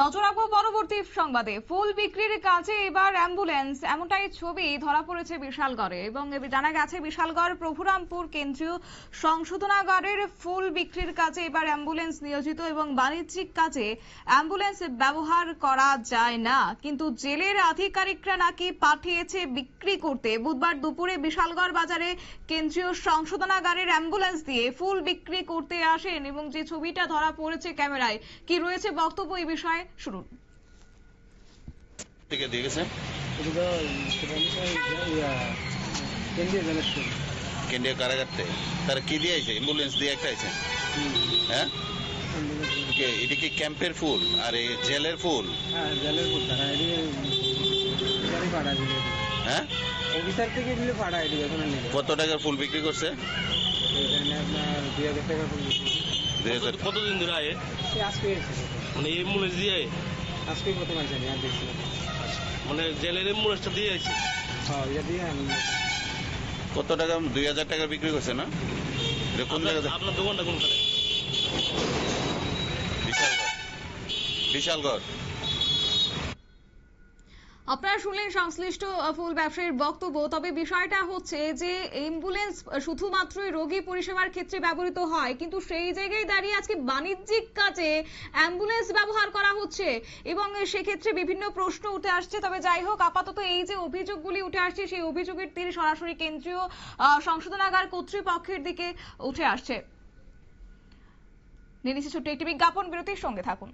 নজর রাখব পরবর্তী সংবাদে। ফুল বিক্রির কাজে এবার অ্যাম্বুলেন্স। এমনটাই ছবি ধরা পড়েছে বিশালগড়ে এবং জানা গেছে বিশালগড় প্রভুরামপুর কেন্দ্রীয় সংশোধনাগারের ফুল বিক্রির কাজে এবার অ্যাম্বুলেন্স নিয়োজিত এবং বাণিজ্যিক কাজে অ্যাম্বুলেন্স ব্যবহার করা যায় না। কিন্তু জেলের আধিকারিকরা নাকি পাঠিয়েছে বিক্রি করতে। বুধবার দুপুরে বিশালগড় বাজারে কেন্দ্রীয় সংশোধনাগারের অ্যাম্বুলেন্স দিয়ে ফুল বিক্রি করতে আসেন এবং যে ছবিটা ধরা পড়েছে ক্যামেরায়, কি রয়েছে বক্তব্য এই বিষয়ে? শুনুন। থেকে দিয়ে গেছে কেন্দ্রীয় কারাগার থেকে তারা কি দিয়ে আইছে? অ্যাম্বুলেন্স দিয়ে একটা আইছে? হ্যাঁ? এটা কি ক্যাম্পের ফুল? আর এই জেলের ফুল? হ্যাঁ হ্যাঁ? অফিসার থেকে কত টাকার ফুল বিক্রি করছে? এখানে আপনার দুই হাজার টাকা ফুল দুই হাজার কত- কতদিন ধরে আয়ে? আজকে মানে এই অ্যাম্বুলেন্স দিয়ে আয়ে? আজকে প্রথম আছে আর দেখছি মানে জেলের অ্যাম্বুলেন্সটা দিয়ে আইছে? হ্যাঁ এটা দিয়ে আমি কত টাকা? দুই হাজার টাকা বিক্রি করছে না? এটা কোন আপনার- জায়গাতে? আপনার দোকানটা কোনখানে? বিশালগড়। বিশালগড়। আপনারা শুনলেন সংশ্লিষ্ট ফুল ব্যবসায়ীর বক্তব্য, তবে বিষয়টা হচ্ছে যে অ্যাম্বুলেন্স শুধুমাত্রই রোগী পরিষেবার ক্ষেত্রে ব্যবহৃত হয়, কিন্তু সেই জায়গায় দাঁড়িয়ে আজকে বাণিজ্যিক কাজে অ্যাম্বুলেন্স ব্যবহার করা হচ্ছে এবং সেক্ষেত্রে বিভিন্ন প্রশ্ন উঠে আসছে। তবে যাই হোক, আপাতত এই যে অভিযোগগুলি উঠে আসছে, সেই অভিযোগের তীর সরাসরি কেন্দ্রীয় সংশোধনাগার কর্তৃপক্ষের দিকে উঠে আসছে। নিয়ে ছোট্ট একটি বিজ্ঞাপন, বিরতির সঙ্গে থাকুন।